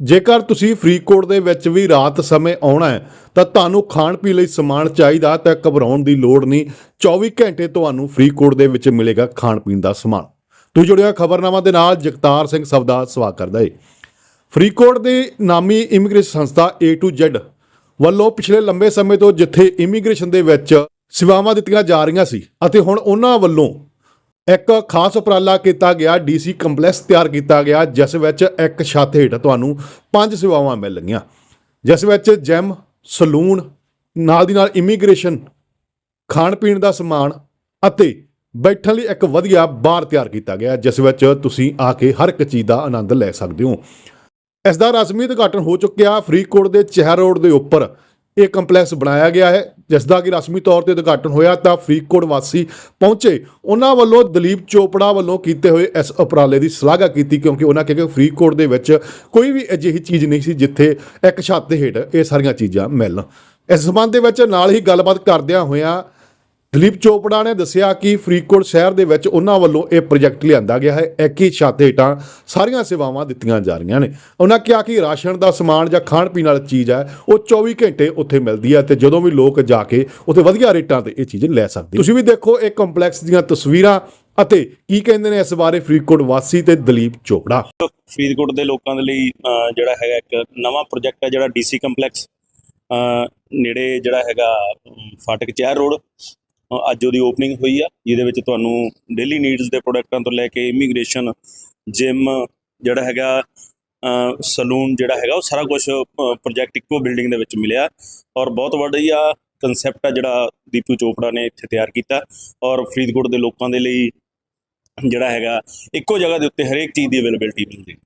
ਜੇਕਰ ਤੁਸੀਂ ਫਰੀਦਕੋਟ ਦੇ ਵਿੱਚ ਵੀ ਰਾਤ ਸਮੇਂ ਆਉਣਾ ਹੈ, ਤਾਂ ਤੁਹਾਨੂੰ ਖਾਣ ਪੀਣ ਲਈ ਸਮਾਨ ਚਾਹੀਦਾ, ਤਾਂ ਘਬਰਾਉਣ ਦੀ ਲੋੜ ਨਹੀਂ। 24 ਘੰਟੇ ਤੁਹਾਨੂੰ ਫਰੀਦਕੋਟ ਦੇ ਵਿੱਚ ਮਿਲੇਗਾ ਖਾਣ ਪੀਣ ਦਾ ਸਮਾਨ। ਤੁਸੀਂ ਜੁੜਿਆ ਖਬਰਨਾਮਾ ਦੇ ਨਾਲ ਜਗਤਾਰ ਸਿੰਘ ਸਬਦਾ ਸਵਾਗਤ ਕਰਦਾ ਏ। ਫਰੀਦਕੋਟ ਦੀ ਨਾਮੀ ਇਮੀਗ੍ਰੇਸ਼ਨ ਸੰਸਥਾ A to Z ਵੱਲੋਂ ਪਿਛਲੇ ਲੰਬੇ ਸਮੇਂ ਤੋਂ ਜਿੱਥੇ ਇਮੀਗ੍ਰੇਸ਼ਨ ਦੇ ਵਿੱਚ ਸੇਵਾਵਾਂ ਦਿੱਤੀਆਂ ਜਾ ਰਹੀਆਂ ਸੀ, ਅਤੇ ਹੁਣ ਉਹਨਾਂ ਵੱਲੋਂ ਇੱਕ ਖਾਸ ਉਪਰਾਲਾ ਕੀਤਾ ਗਿਆ, ਡੀਸੀ ਕੰਪਲੈਕਸ ਤਿਆਰ ਕੀਤਾ ਗਿਆ, ਜਿਸ ਵਿੱਚ ਇੱਕ ਛੱਤ ਹੇਠ ਤੁਹਾਨੂੰ ਪੰਜ ਸੇਵਾਵਾਂ ਮਿਲਣਗੀਆਂ। ਜਿਸ ਵਿੱਚ ਜਿਮ ਸਲੂਨ ਨਾਲ ਦੀ ਨਾਲ ਇਮੀਗ੍ਰੇਸ਼ਨ ਖਾਣ ਪੀਣ ਦਾ ਸਮਾਨ ਅਤੇ ਬੈਠਣ ਲਈ ਇੱਕ ਵਧੀਆ ਬਾਰ ਤਿਆਰ ਕੀਤਾ ਗਿਆ, ਜਿਸ ਵਿੱਚ ਤੁਸੀਂ ਆ ਕੇ ਹਰ ਇੱਕ ਚੀਜ਼ ਦਾ ਆਨੰਦ ਲੈ ਸਕਦੇ ਹੋ। ਇਸ ਦਾ ਰਸਮੀ ਉਦਘਾਟਨ ਹੋ ਚੁੱਕਿਆ। ਫਰੀਦਕੋਟ ਦੇ ਚਹਿਰ ਰੋਡ ਦੇ ਉੱਪਰ ਇਹ ਕੰਪਲੈਕਸ ਬਣਾਇਆ ਗਿਆ ਹੈ ਜਿਸ ਦਾ ਕਿ ਰਸਮੀ ਤੌਰ ਤੇ ਉਦਘਾਟਨ ਹੋਇਆ ਤਾਂ ਫਰੀਦਕੋਟ ਵਾਸੀ ਪਹੁੰਚੇ। ਉਹਨਾਂ ਵੱਲੋਂ ਦਲੀਪ ਚੋਪੜਾ ਵੱਲੋਂ ਕੀਤੇ ਹੋਏ ਇਸ ਉਪਰਾਲੇ ਦੀ ਸ਼ਲਾਘਾ ਕੀਤੀ ਕਿਉਂਕਿ ਉਹਨਾਂ ਕਿਹਾ ਕਿ ਫਰੀਦਕੋਟ ਦੇ ਵਿੱਚ ਕੋਈ ਵੀ ਅਜਿਹੀ ਚੀਜ਼ ਨਹੀਂ ਸੀ ਜਿੱਥੇ ਇੱਕ ਛੱਤ ਦੇ ਹੇਠ ਇਹ ਸਾਰੀਆਂ ਚੀਜ਼ਾਂ ਮਿਲਣ। ਇਸ ਸੰਬੰਧ ਦੇ ਵਿੱਚ ਨਾਲ ਹੀ ਗੱਲਬਾਤ ਕਰਦਿਆਂ ਹੋਇਆਂ ਦਲੀਪ ਚੋਪੜਾ ਨੇ ਦੱਸਿਆ ਕਿ ਫਰੀਦਕੋਟ ਸ਼ਹਿਰ ਦੇ ਵਿੱਚ ਉਹਨਾਂ ਵੱਲੋਂ ਇਹ ਪ੍ਰੋਜੈਕਟ ਲਿਆਂਦਾ ਗਿਆ ਹੈ। ਇੱਕ ਹੀ ਛੱਤ ਹੇਠਾਂ ਸਾਰੀਆਂ ਸੇਵਾਵਾਂ ਦਿੱਤੀਆਂ ਜਾ ਰਹੀਆਂ ਨੇ। ਉਹਨਾਂ ਕਿਹਾ ਕਿ ਰਾਸ਼ਨ ਦਾ ਸਮਾਨ ਜਾਂ ਖਾਣ ਪੀਣ ਵਾਲੀ ਚੀਜ਼ ਹੈ, ਉਹ 24 ਘੰਟੇ ਉੱਥੇ ਮਿਲਦੀ ਹੈ ਤੇ ਜਦੋਂ ਵੀ ਲੋਕ ਜਾ ਕੇ ਉੱਥੇ ਵਧੀਆ ਰੇਟਾਂ ਤੇ ਇਹ ਚੀਜ਼ ਲੈ ਸਕਦੇ ਤੁਸੀਂ ਵੀ ਦੇਖੋ ਇਹ ਕੰਪਲੈਕਸ ਦੀਆਂ ਤਸਵੀਰਾਂ ਅਤੇ ਕੀ ਕਹਿੰਦੇ ਨੇ ਇਸ ਬਾਰੇ ਫਰੀਦਕੋਟ ਵਾਸੀ ਤੇ ਦਲੀਪ ਚੋਪੜਾ। ਫਰੀਦਕੋਟ ਦੇ ਲੋਕਾਂ ਦੇ ਲਈ ਜਿਹੜਾ ਹੈਗਾ ਇੱਕ ਨਵਾਂ ਪ੍ਰੋਜੈਕਟ ਹੈ, ਜਿਹੜਾ ਡੀਸੀ ਕੰਪਲੈਕਸ ਨੇੜੇ ਜਿਹੜਾ ਹੈਗਾ ਫਾਟਕ ਚਹਿਰ ਰੋਡ। ਅੱਜ ਉਹਦੀ ਓਪਨਿੰਗ ਹੋਈ ਆ, ਜਿਹਦੇ ਵਿੱਚ ਤੁਹਾਨੂੰ ਡੇਲੀ ਨੀਡਸ ਦੇ ਪ੍ਰੋਡਕਟਾਂ ਤੋਂ ਲੈ ਕੇ ਇਮੀਗ੍ਰੇਸ਼ਨ ਜਿਮ ਜਿਹੜਾ ਹੈਗਾ ਸਲੂਨ ਜਿਹੜਾ ਹੈਗਾ, ਉਹ ਸਾਰਾ ਕੁਝ ਪ੍ਰੋਜੈਕਟ ਇੱਕੋ ਬਿਲਡਿੰਗ ਦੇ ਵਿੱਚ ਮਿਲਿਆ। ਔਰ ਬਹੁਤ ਵਧੀਆ ਕਨਸੈਪਟ ਆ ਜਿਹੜਾ ਦੀਪੂ ਚੋਪੜਾ ਨੇ ਇੱਥੇ ਤਿਆਰ ਕੀਤਾ। ਔਰ ਫਰੀਦਕੋਟ ਦੇ ਲੋਕਾਂ ਦੇ ਲਈ ਜਿਹੜਾ ਹੈਗਾ, ਇੱਕੋ ਜਗ੍ਹਾ ਦੇ ਉੱਤੇ ਹਰੇਕ ਚੀਜ਼ ਦੀ ਅਵੇਲੇਬਿਲਟੀ ਮਿਲਦੀ।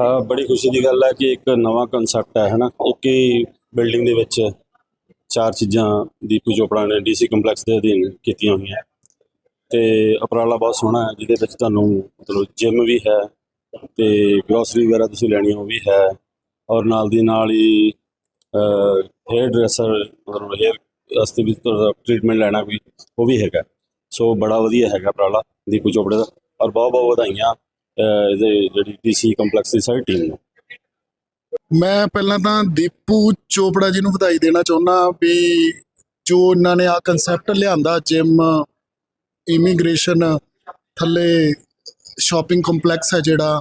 ਹਾਂ, ਬੜੀ ਖੁਸ਼ੀ ਦੀ ਗੱਲ ਹੈ ਕਿ ਇੱਕ ਨਵਾਂ ਕਨਸੈਪਟ ਹੈ ਹਨਾ? ਇੱਕ ਹੀ ਬਿਲਡਿੰਗ ਦੇ ਵਿੱਚ ਚਾਰ ਚੀਜ਼ਾਂ ਦੀਪੂ ਚੋਪੜਾ ਨੇ ਡੀਸੀ ਕੰਪਲੈਕਸ ਦੇ ਅਧੀਨ ਕੀਤੀਆਂ ਹੋਈਆਂ। ਤੇ ਉਪਰਾਲਾ ਬਹੁਤ ਸੋਹਣਾ ਹੈ, ਜਿਹਦੇ ਵਿੱਚ ਤੁਹਾਨੂੰ ਮਤਲਬ ਜਿਮ ਵੀ ਹੈ ਤੇ ਗਰੋਸਰੀ ਵਗੈਰਾ ਤੁਸੀਂ ਲੈਣੀ ਉਹ ਵੀ ਹੈ। ਔਰ ਨਾਲ ਦੀ ਨਾਲ ਹੀ ਹੇਅਰ ਡਰੈਸਰ ਮਤਲਬ ਹੇਅਰ ਵਾਸਤੇ ਵੀ ਟ੍ਰੀਟਮੈਂਟ ਲੈਣਾ ਵੀ, ਉਹ ਵੀ ਹੈਗਾ। ਸੋ ਬੜਾ ਵਧੀਆ ਹੈਗਾ ਉਪਰਾਲਾ ਦੀਪੂ ਚੋਪੜੇ ਦਾ। ਔਰ ਬਹੁਤ ਬਹੁਤ ਵਧਾਈਆਂ ਇਹਦੇ ਜਿਹੜੀ ਡੀਸੀ ਕੰਪਲੈਕਸ ਦੀ ਸਾਰੀ ਟੀਮ ਨੂੰ। ਮੈਂ ਪਹਿਲਾਂ ਤਾਂ ਦੀਪੂ ਚੋਪੜਾ ਜੀ ਨੂੰ ਵਧਾਈ ਦੇਣਾ ਚਾਹੁੰਦਾ ਵੀ ਜੋ ਇਹਨਾਂ ਨੇ ਆ ਕਨਸੈਪਟ ਲਿਆਂਦਾ ਜਿਮ ਇਮੀਗ੍ਰੇਸ਼ਨ ਥੱਲੇ ਸ਼ਾਪਿੰਗ ਕੰਪਲੈਕਸ ਹੈ ਜਿਹੜਾ,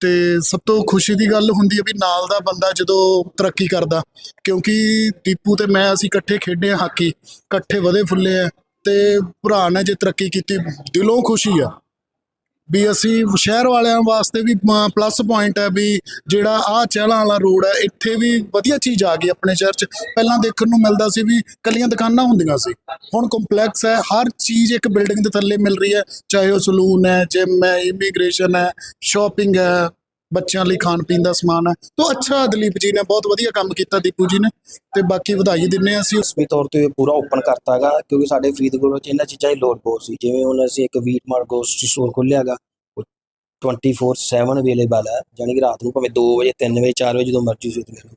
ਤੇ ਸਭ ਤੋਂ ਖੁਸ਼ੀ ਦੀ ਗੱਲ ਹੁੰਦੀ ਹੈ ਵੀ ਨਾਲ ਦਾ ਬੰਦਾ ਜਦੋਂ ਤਰੱਕੀ ਕਰਦਾ, ਕਿਉਂਕਿ ਦੀਪੂ ਤੇ ਮੈਂ ਅਸੀਂ ਇਕੱਠੇ ਖੇਡੇ ਹਾਂ ਹਾਕੀ, ਇਕੱਠੇ ਵਧੇ ਫੁੱਲੇ ਆ ਤੇ ਭਰਾ ਨੇ ਜੇ ਤਰੱਕੀ ਕੀਤੀ, ਦਿਲੋਂ ਖੁਸ਼ੀ ਆ। ਵੀ ਅਸੀਂ ਸ਼ਹਿਰ ਵਾਲਿਆਂ ਵਾਸਤੇ ਵੀ ਪਲੱਸ ਪੁਆਇੰਟ ਹੈ ਵੀ ਜਿਹੜਾ ਆ ਚਹਿਲਾਂ ਵਾਲਾ ਰੋਡ ਹੈ, ਇੱਥੇ ਵੀ ਵਧੀਆ ਚੀਜ਼ ਆ ਗਈ ਆਪਣੇ ਸ਼ਹਿਰ 'ਚ। ਪਹਿਲਾਂ ਦੇਖਣ ਨੂੰ ਮਿਲਦਾ ਸੀ ਵੀ ਕੱਲੀਆਂ ਦੁਕਾਨਾਂ ਹੁੰਦੀਆਂ ਸੀ। ਹੁਣ ਕੰਪਲੈਕਸ ਹੈ, ਹਰ ਚੀਜ਼ ਇੱਕ ਬਿਲਡਿੰਗ ਦੇ ਥੱਲੇ ਮਿਲ ਰਹੀ ਹੈ। ਚਾਹੇ ਉਹ ਸਲੂਨ ਹੈ ਜਿਮ ਹੈ ਇਮੀਗ੍ਰੇਸ਼ਨ ਹੈ ਸ਼ਾਪਿੰਗ ਹੈ ਬੱਚਿਆਂ ਲਈ ਖਾਣ ਪੀਣ ਦਾ ਸਮਾਨ ਹੈ। ਤੋਂ ਅੱਛਾ ਦਲੀਪ ਜੀ ਨੇ ਬਹੁਤ ਵਧੀਆ ਕੰਮ ਕੀਤਾ ਦੀਪੂ ਜੀ ਨੇ। ਤੇ ਬਾਕੀ ਵਧਾਈ ਦਿੰਨੇ ਅਸੀਂ ਰਸਮੀ ਤੌਰ ਤੇ ਪੂਰਾ ਓਪਨ ਕਰਤਾ ਕਿਉਂਕਿ ਸਾਡੇ ਫਰੀਦਕੋਟ ਵਿੱਚ ਇਹਨਾਂ ਚੀਜ਼ਾਂ ਦੀ ਲੋੜ ਬਹੁਤ ਸੀ। ਜਿਵੇਂ ਹੁਣ ਅਸੀਂ ਇੱਕ ਵੀਟ ਮਾਰਟ ਗੋਸਟ ਸਟੋਰ ਖੋਲ੍ਹਿਆ 24/7 ਅਵੇਲੇਬਲ ਹੈ। ਯਾਨੀ ਕਿ ਰਾਤ ਨੂੰ ਭਾਵੇਂ 2 ਵਜੇ 3 ਵਜੇ 4 ਵਜੇ ਜਦੋਂ ਮਰਜ਼ੀ ਤੁਸੀਂ ਲੈ ਲਓ।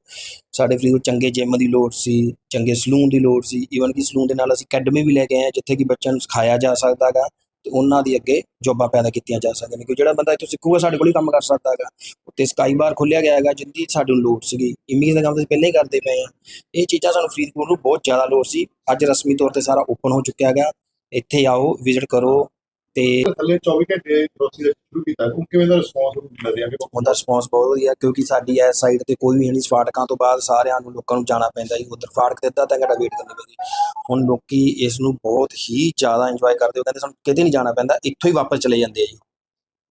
ਸਾਡੇ ਫਰੀਦਕੋਟ ਚੰਗੇ ਜਿਮ ਦੀ ਲੋੜ ਸੀ, ਚੰਗੇ ਸਲੂਨ ਦੀ ਲੋੜ ਸੀ। ਈਵਨ ਕਿ ਸਲੂਨ ਦੇ ਨਾਲ ਅਸੀਂ ਅਕੈਡਮੀ ਵੀ ਲੈ ਕੇ ਆਏ ਜਿੱਥੇ ਕਿ ਬੱਚਿਆਂ ਨੂੰ ਸਿਖਾਇਆ ਜਾ ਸਕਦਾ ਹੈਗਾ। ਤੇ ਉਹਨਾਂ ਦੀ ਅੱਗੇ ਜੋਬਾਂ ਪੈਦਾ ਕੀਤੀਆਂ ਜਾ ਸਕਦੀਆਂ ਨੇ। ਕਿਉਂਕਿ ਜਿਹੜਾ ਬੰਦਾ ਇੱਥੋਂ ਸਿੱਖੂਗਾ, ਸਾਡੇ ਕੋਲ ਹੀ ਕੰਮ ਕਰ ਸਕਦਾ ਹੈਗਾ। ਉੱਤੇ ਸਕਾਈ ਬਾਰ ਖੋਲ੍ਹਿਆ ਗਿਆ ਹੈਗਾ, ਜਿੰਦੀ ਸਾਨੂੰ ਲੋੜ ਸੀਗੀ। ਇਮੇਜ ਦਾ ਕੰਮ ਅਸੀਂ ਪਹਿਲਾਂ ਹੀ ਕਰਦੇ ਪਏ ਆ ਇਹ ਚੀਜ਼ਾਂ ਸਾਨੂੰ ਫਰੀਦਕੋਟ ਨੂੰ ਬਹੁਤ ਜ਼ਿਆਦਾ ਲੋੜ ਸੀ। ਅੱਜ ਰਸਮੀ ਤੌਰ ਤੇ ਸਾਰਾ ਓਪਨ ਹੋ ਚੁੱਕਿਆ ਹੈਗਾ। ਇੱਥੇ ਆਓ ਵਿਜ਼ਿਟ ਕਰੋ। ਤੇ ਥੱਲੇ 24 ਘੰਟੇ ਗ੍ਰੋਸਰੀ ਦਾ ਸ਼ੁਰੂ ਕੀਤਾ। ਉਹ ਕਿਵੇਂ ਦਾ ਰਿਸਪੌਂਸ ਮਿਲ ਰਿਹਾ? ਕਿ ਉਹਦਾ ਰਿਸਪੌਂਸ ਬਹੁਤ ਵਧੀਆ ਕਿਉਂਕਿ ਸਾਡੀ ਇਸ ਸਾਈਡ ਤੇ ਕੋਈ ਵੀ ਨਹੀਂ ਫਾਟਕਾਂ ਤੋਂ ਬਾਅਦ ਸਾਰਿਆਂ ਨੂੰ ਲੋਕਾਂ ਨੂੰ ਜਾਣਾ ਪੈਂਦਾ ਜੀ। ਉਧਰ ਫਾਟਕ ਤੇ ਅੱਧਾ ਘੰਟਾ ਵੇਟ ਕਰਨੀ ਪੈਂਦੀ ਹੁਣ ਲੋਕੀ ਇਸ ਨੂੰ ਬਹੁਤ ਹੀ ਜ਼ਿਆਦਾ ਇੰਜੋਏ ਕਰਦੇ ਹੋ ਕਹਿੰਦੇ ਸਾਨੂੰ ਕਿਤੇ ਨਹੀਂ ਜਾਣਾ ਪੈਂਦਾ ਇੱਥੋਂ ਹੀ ਵਾਪਸ ਚਲੇ ਜਾਂਦੇ ਆ ਜੀ।